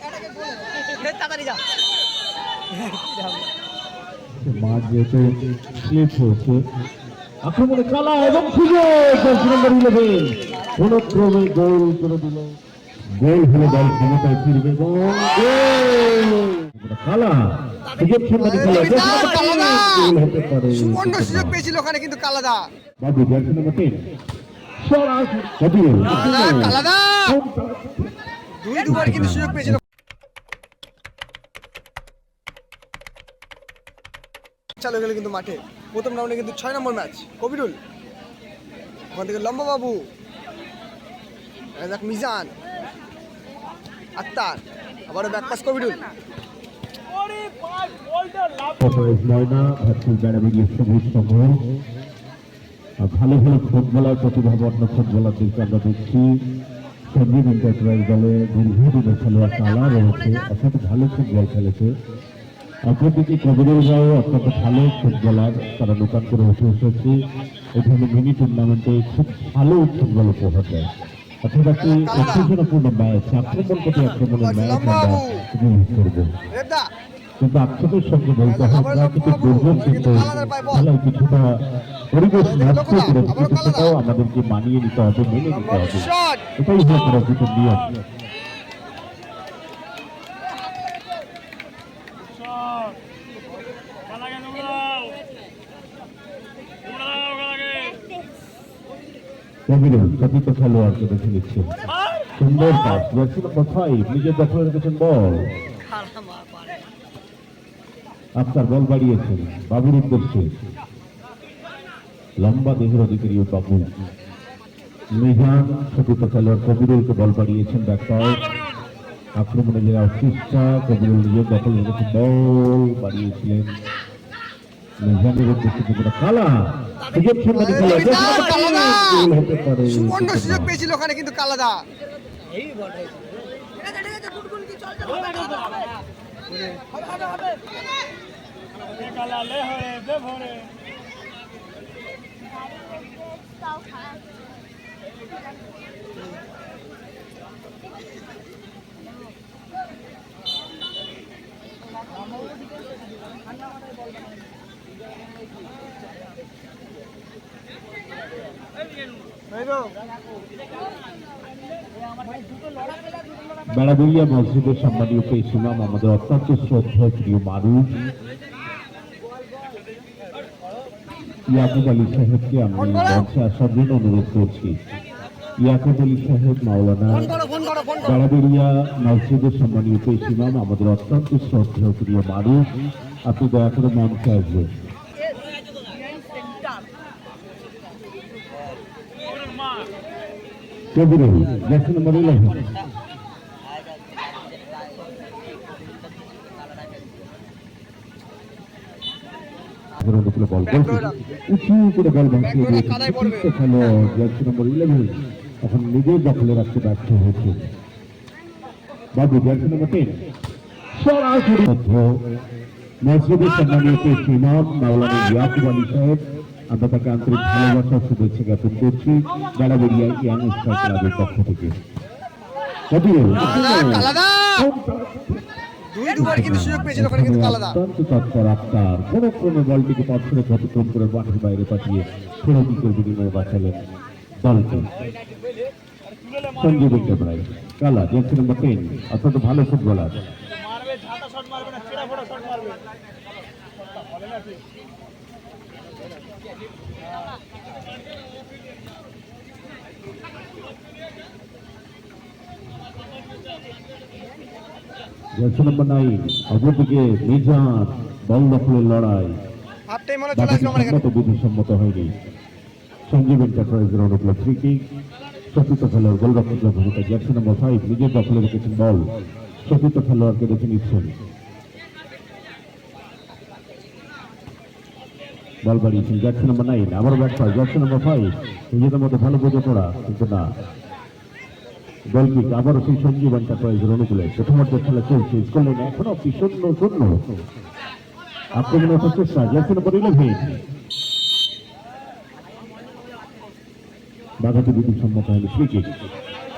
তাড়াতাড়ি যা মাঠ যেহেতু স্লিপ হয়েছে আক্রমণে কালা এবং সুযোগ দশ নম্বর ইলেভেন কোন ক্রমে গোল করে দিল। গোল হলে দল ক্ষমতায় ফিরবে কালা কালাদা। দুই দুবার কিন্তু সুযোগ পেয়েছিল চালু গেল কিন্তু মাঠে। প্রথম রাউন্ডে কিন্তু ছয় নম্বর ম্যাচ কবিরুল। ওখান থেকে লম্বা বাবু এবার দেখ মিজান। আত্মার আবারও ব্যাক পাস কবিরুল। ভালো ভালো ফুটবলার প্রতিভাবন্ন ফুটবলারদেরকে আমরা দেখছি সঞ্জীব এন্টারপ্রাইজ দলে দীর্ঘদিনের খেলোয়াড় তালা রয়েছে, অর্থাৎ ভালো ফুটবল খেলেছে। অপরদিকে কবিরুলরাও অত্যন্ত ভালো ফুটবলার তারা নতুন করে উঠে এসেছে। এই ধরনের মিনি টুর্নামেন্টে খুব ভালো ফুটবল উপহার দেয়। অর্থাৎ একটি উত্তেজনাপূর্ণ ম্যাচ আক্রমণ প্রতি আক্রমণের ম্যাচ আমরা উপভোগ করব। কিন্তু আক্ষেপের সঙ্গে বলতে হয় প্রাকৃতিক দুর্যোগ কিন্তু খেলায় কিছুটা পরিবেশ নষ্ট করে দিচ্ছে সেটাও আমাদেরকে মানিয়ে নিতে হবে মেনে নিতে হবে। এটাই হলো প্রকৃতির নিয়ম। বল। আপনার বল বাড়িয়েছেন, বাবুর উদ্দেশ্যে। লম্বা দেহের অধিকারী বাবু খেলোয়াড় কবিরুলকে বল বাড়িয়েছেন আক্রমণে যারা চেষ্টা কবিরুল নিজের দখলে রেখেছেন বল, বাড়িয়েছিলেন। কালা সুযোগ হতে পারে সুবর্ণ সুযোগ পেয়েছিল ওখানে কিন্তু কালাদা বেড়াদুলিয়া মসজিদের সম্মানীয় পেশ ইমাম আমাদের অত্যন্ত শ্রদ্ধেয় প্রিয় মানুষ। ইয়াকুব আলী সাহেবকে আমি মঞ্চে আসার জন্য অনুরোধ করছি। ইয়াকুব আলী সাহেব মাওলানা বেড়াদুলিয়া মসজিদের সম্মানীয় পেশ ইমাম আমাদের অত্যন্ত শ্রদ্ধেয় প্রিয় মানুষ। আপনি দয়া করে মঞ্চে আসবেন। Kabirul lesson number eleven ball উঁচু করে বল ভাসিয়ে দিয়েছে খেলোয়াড় জার্সি নম্বর ইলেভেন এখন নিজের দখলে রাখতে ব্যর্থ হয়েছে বাবু জার্সি নম্বর টেন সরাসরি মধ্য সম্মানীয় পেশ ইমাম মাওলানা ইয়াকুব আলী সাহেব আমরা তাকে আন্তরিক ভালোবাসা শুভেচ্ছা জ্ঞাপন করছি। বেড়াবেড়িয়া ইয়াং স্টার ক্লাবের পক্ষ থেকে। কোন ক্রমে বলটিকে পথরে অতিক্রম করে মাঠের বাইরে পাঠিয়ে ষোলো দিকের বিনিময়ে বাঁচালেন দলকে Sanjib enterprise Kala jersey number ten অত্যন্ত ভালো ফুটবলার। জার্সি নম্বর নাইন অপরদিকে মিজান বল দখলের লড়াই। হাফ টাইম হলে চলে আসবে আমার এখানে সম্মত হয়নি। সঞ্জীব ফ্রি কিক চতুর্থ খেলোয়াড় গোলরক্ষকের ভূমিকা নম্বর ফাইভ নিজের দখলে রেখেছেন বল। চতুর্থ খেলোয়াড়কে দেখে নিচ্ছেন? বল বাড়িয়েছেন জার্সি নম্বর নাইন আবার ব্যাট পায় জার্সি নম্বর ফাইভ নিজেদের মধ্যে ভালো বোঝা পড়া কিন্তু না। গোল কিক আবারও সেই সঞ্জীব এন্টারপ্রাইজের অনুকূলে। প্রথমার্ধের খেলা চলছে, স্কুল লাইনে এখনও কি শূন্য শূন্য। আক্রমণের প্রচেষ্টা জার্সি নম্বর বাঘাটি বিধি সম্মত হয়নি ফ্রি কিক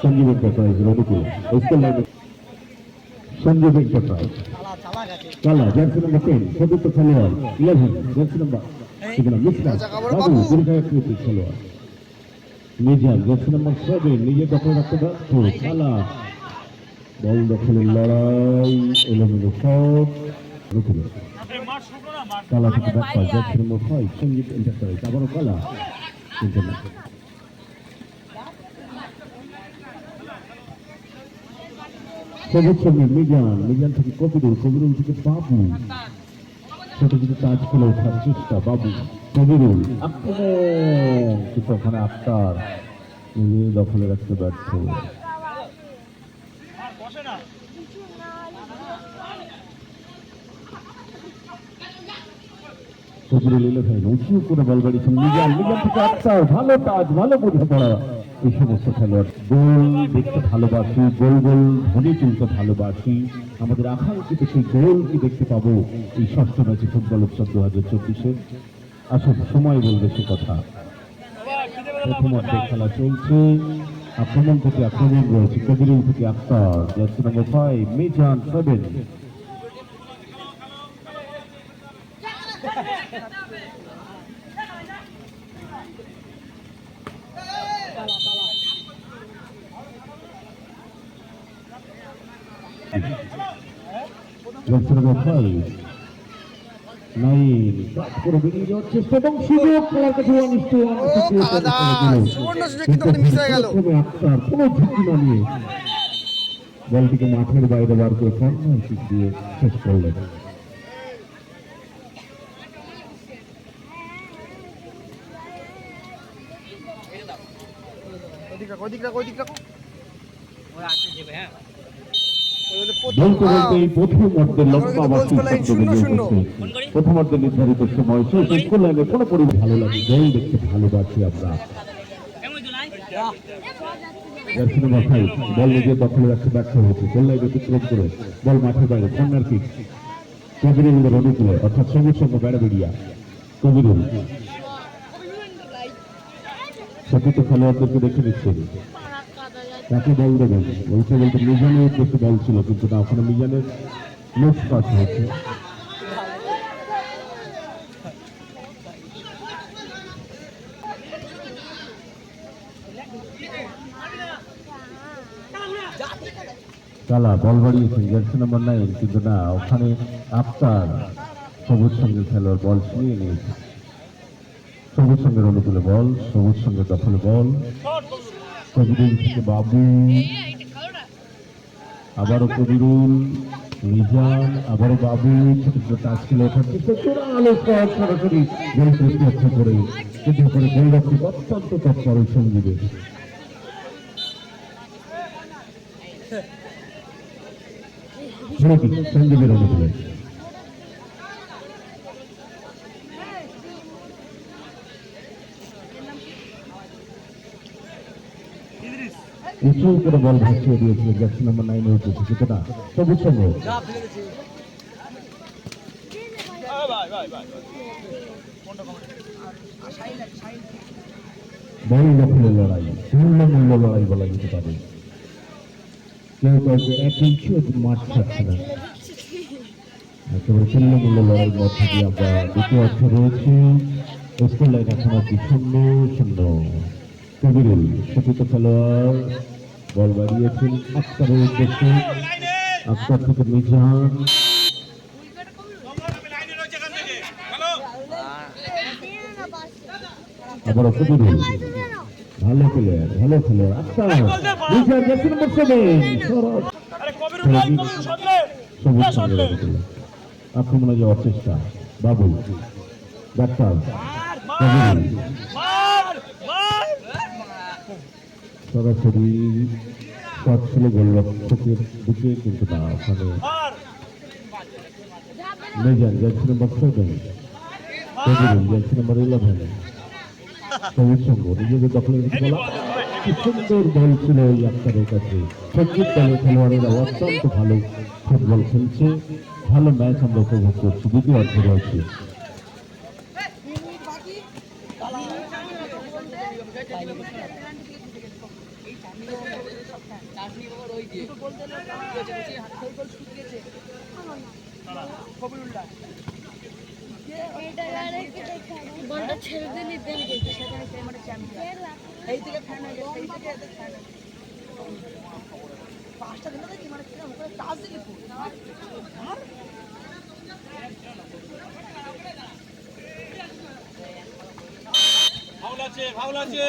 সঞ্জীব এন্টারপ্রাইজের অনুকূলে। স্কুল লাইনে Sanju Venkatray Kala, jersey number ten খেলোয়াড়, ইলেভেন, জার্সি নাম্বার। বাবু। খেলোয়াড়। নিজাম জার্সি নাম্বার সেভেন নিজে দখল রাখতে ব্যর্থ কালা বল দখলের লড়াই, এলোমেলো শট রুকুলো কালা থেকে bat jersey number five Sangeet enterprise আবারও কালা না সবুজ সঙ্গে মিজান মিজান থেকে কবিরুল কবিরুল থেকে বাবু। ছোট ছোট কাজ করে ওঠার চেষ্টা, বাবু। নিজে দখলে রাখতে এই সমস্ত খেলোয়াড় দেখতে ভালোবাসি তুলতে ভালোবাসি। আমাদের আকাঙ্ক্ষিত সেই গোল কি দেখতে পাবো? এই ষষ্ঠ ম্যাচে ফুটবল উৎসব দু হাজার চব্বিশে। আসুন সময় বলবে সে কথা। প্রথম খেলা চলছে। আক্রমণ থেকে আক্রমণ রয়েছে। কবিরুল থেকে Akhtar, jersey number five Mizan seven jersey number five হয়ে কোনো বলটিকে মাঠের বাইরে বার করে দিয়ে শেষ করলেন ওদিক রাখো ওদিক রাখো ওদিক ওই হলো প্রথম বলতে বলতে এই প্রথম অর্ধে লম্বা। প্রথম নির্ধারিত সময় লাইনে কোনো পরি ভালো লাগে দেখতে ভালোবাসি আমরা। বল দখলে রাখতে ব্যর্থ হয়েছে। গোল লাইন অতিক্রম করে বল মাঠের বাইরে। কর্নার কিক কবিরুলের অনুকূলে অর্থাৎ সবুজ সঙ্গে বেড়াবেড়িয়া কবিরুল সতীর্থ খেলোয়াড়দেরকে দেখে নিচ্ছেন। তাকে বল দেবেন বলতে বলতে মিজানের উদ্দেশ্যে বল ছিল, কিন্তু না, ওখানে মিজানের লোক পাস হয়েছে। কালা বল বাড়িয়েছেন জার্সি নাম্বার নাইন কিন্তু না, ওখানে আফতার সবুজ সঙ্গে খেলোয়াড় বল ছিনিয়ে নিয়েছে। সবুজ সঙ্গের অনুকূলে বল, সবুজ সঙ্গে দখলে বল। কবিরুল থেকে বাবু। আবারও কবিরুল মিজান আবারও বাবু, ছোট টাচ খেলে ওঠার আলো সরাসরি গোল পোস্ট করে কিন্তু করে গোলরক্ষক উঁচু করে বল ভাসিয়ে দিয়েছিল জার্সি নাম্বার নাইনে কিন্তু না সবুজ সঙ্গ দখলের লড়াই রয়েছে। কবিরুল সতীত খেলোয়াড়, বল বাড়িয়েছেন আক্তারের উদ্দেশ্যে। আক্তার থেকে মিজান আক্রমণে যাওয়ার চেষ্টা। বাবু ডাক্তার কবিরুল সরাসরি শট গোলরক্ষকের দিকে কিন্তু না, ওখানে Mezan jersey number seven jersey number eleven খেলোয়াড়েরা অত্যন্ত ভালো ফুটবল খেলছে। ভালো ম্যাচ আমরা উপভোগ করছি, দ্বিতীয় অর্ধ রয়েছে বলটা ছেড়ে দিলি দেন সেখানে মানে চ্যাম্পিয়ন এই থেকে ফ্যান হয়ে গেছে এই থেকে এদের ফ্যান পাঁচটা দিন দেখি মানে কীরকম করে টাচ দিলি ফাউল আছে ফাউল আছে।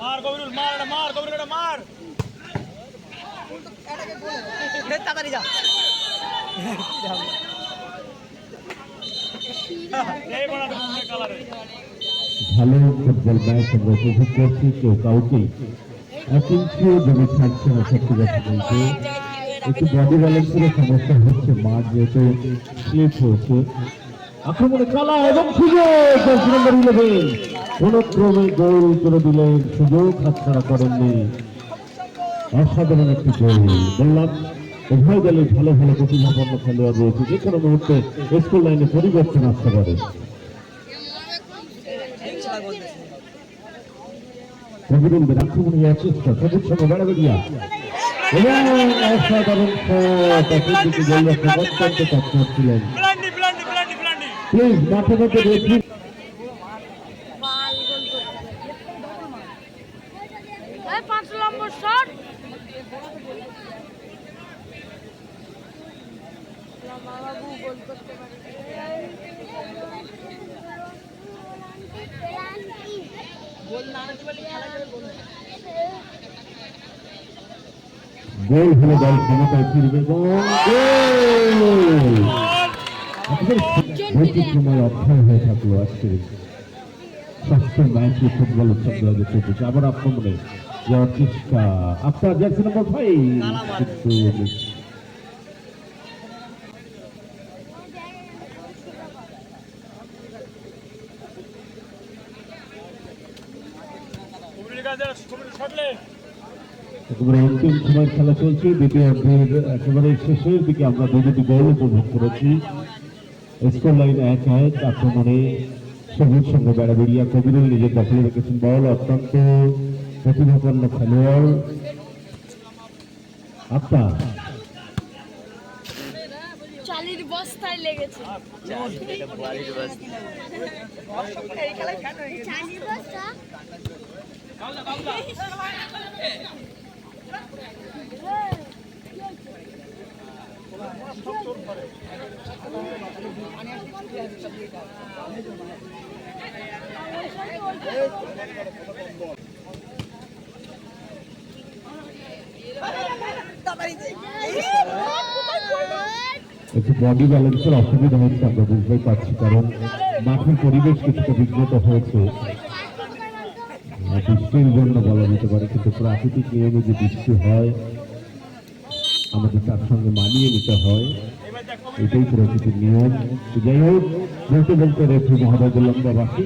মার কবিরুল মার মার কবিরুল এটা মার। তাড়াতাড়ি যা। ভালো ফুটবল ম্যাচ আমরা উপভোগ করছি, কেউ কাউকে এক ইঞ্চিও জমি না, সত্যি কথা বলতে। একটু বডি ব্যালেন্সের সমস্যা হচ্ছে মাঠ যেহেতু স্লিপ হয়েছে আক্রমণে কালা এবং সুযোগ, দশ নম্বর ইলেভেন কোন ক্রমে গোল করে দিলেন, সুযোগ হাতছাড়া করেননি। অসাধারণ একটি গোল, বললাম। উভয় দলে ভালো ভালো প্রতিভাপন্ন খেলোয়াড় রয়েছে। যে কোনো মুহূর্তে স্কুল লাইনে পরিবর্তন আসতে পারে। কবিরুলদের আক্রমণে যাওয়ার সবুজ সঙ্গে বেড়াবেড়িয়া। এবং অসাধারণ শট অপরদিকে গোলরক্ষক অত্যন্ত তৎপর ছিলেন। ব্লান্ডি ব্লান্ডি ব্লান্ডি ব্লান্ডি প্লিজ মাঠে মধ্যে রেফারি পাঁচ নম্বর শট বাবু গোল করতে পারে গোল না আনতে পারলে খেলা করে গোল গোল হলে দল ক্ষমতায় ফিরবে বৈচিত্র্যময় অধ্যায় হয়ে থাকল আজকে। ষষ্ঠ ম্যাচে ফুটবল উৎসব দু হাজার চব্বিশ আবার আপনার কবিরুল ছটলে একেবারে অন্তিম সময়ের খেলা চলছে। দ্বিতীয় অর্ধের একেবারে শেষের দিকে আমরা দুই দুটি গোল উপভোগ করেছি। স্কোর লাইন এক এক আক্রমণে সবুজ সঙ্গে বেড়াবেড়িয়া কবিরুল নিজের দখলে রেখেছেন বল অত্যন্ত প্রতিভাপন্ন খেলোয়াড়। আপনার চালির বস্তায় লেগেছে। চালির বস্তা? একটু বডি ব্যালেন্সের অসুবিধা হচ্ছে আমরা বুঝতেই পারছি কারণ মাঠের পরিবেশ কিছুটা বিঘ্নত হয়েছে। বৃষ্টির জন্য বলা যেতে পারে, কিন্তু প্রাকৃতিক নিয়মে যে বৃষ্টি হয়, আমাদের তার সঙ্গে মানিয়ে নিতে হয়, এটাই প্রকৃতির নিয়ম। যাই হোক, বলতে বলতে রেফ্রি মহাবাজ লম্বা বাকি